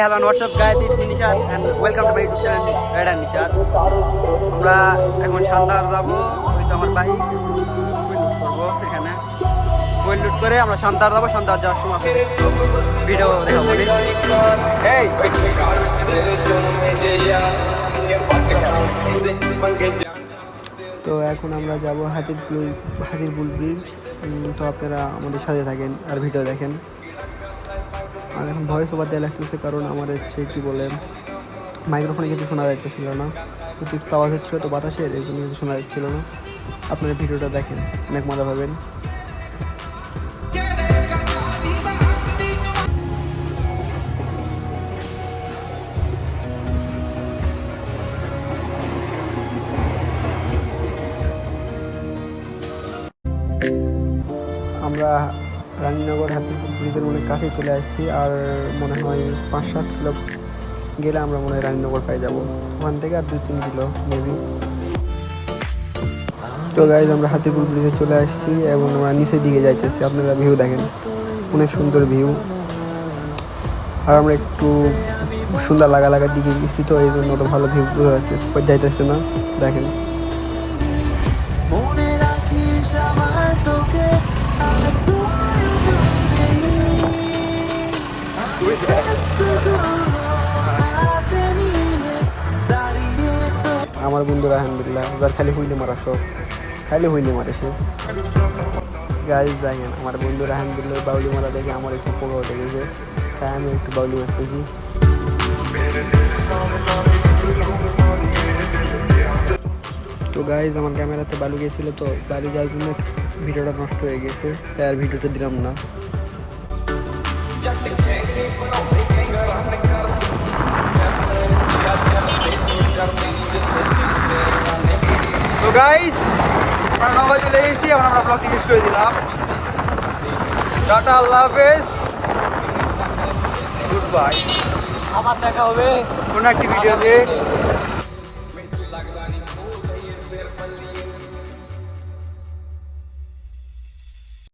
Hello, what's up guys it's Nishad and welcome to my YouTube channel ride and Nishad আমরা এখন শান্তার যাব, ওই তো আমার বাইক লুট করব এখানে। ফুয়েল লুট করে আমরা শান্তার যাব শান্তার যাওয়ার সময় ভিডিও দেখাবো এই, তো এখন আমরা যাব হাতির পুল হাতির পুল ব্রিজ তো আপনারা আমাদের সাথে থাকেন আর ভিডিও দেখেন। আর এখন ভয়েস ওভার দেওয়া লাগতেছে কারণ আমার হচ্ছে কি বলে মাইক্রোফোনে কিছু শোনা যাচ্ছিল না। একটু আওয়াজ হচ্ছিল তো বাতাসের এই জন্য কিছু শোনা যাচ্ছিল না। আপনারা ভিডিওটা দেখেন, অনেক মজা পাবেন। আমরা রানীনগর হাতিরপুর ব্রিজের মনে কাছেই চলে আসছি আর মনে হয় পাঁচ সাত কিলো গেলে আমরা মনে হয় রানীনগর পাই যাব। ওখান থেকে আর দুই তিন কিলো মেবি তো গাইজ আমরা হাতিরপুর ব্রিজে চলে আসছি এবং আমরা নিচের দিকে যাইতেছি। আপনারা ভিউ দেখেন, অনেক সুন্দর ভিউ আর আমরা একটু সুন্দর লাগা লাগার দিকে গেছি তো এই জন্য তো ভালো ভিউ যাইতেছে না। দেখেন। আমার বন্ধুরা, আলহামদুলিল্লাহ। যার খালি হুইলে মারা সব। খালি হুইলে মারে সে। গাড়ি দেখেন, আমার বন্ধুরা, আলহামদুলিল্লাহ বাউলি মারা দেখে আমার একটু পোকা উঠে গেছে। তাই আমি একটু বাউলি মারতেছি। তো গাইজ আমার ক্যামেরাতে বালু গিয়েছিল তো বাড়ি যাওয়ার জন্য ভিডিওটা নষ্ট হয়ে গেছে। তাই আর ভিডিওটা দিলাম না। গাইস আমরা নগায় চলে এসেছি এখন আমরা ব্লগটি শেষ করে দিলাম। টাটা আল্লাহ হাফেজ। গুড বাই আবার দেখা হবে। কোনো একটি ভিডিওতে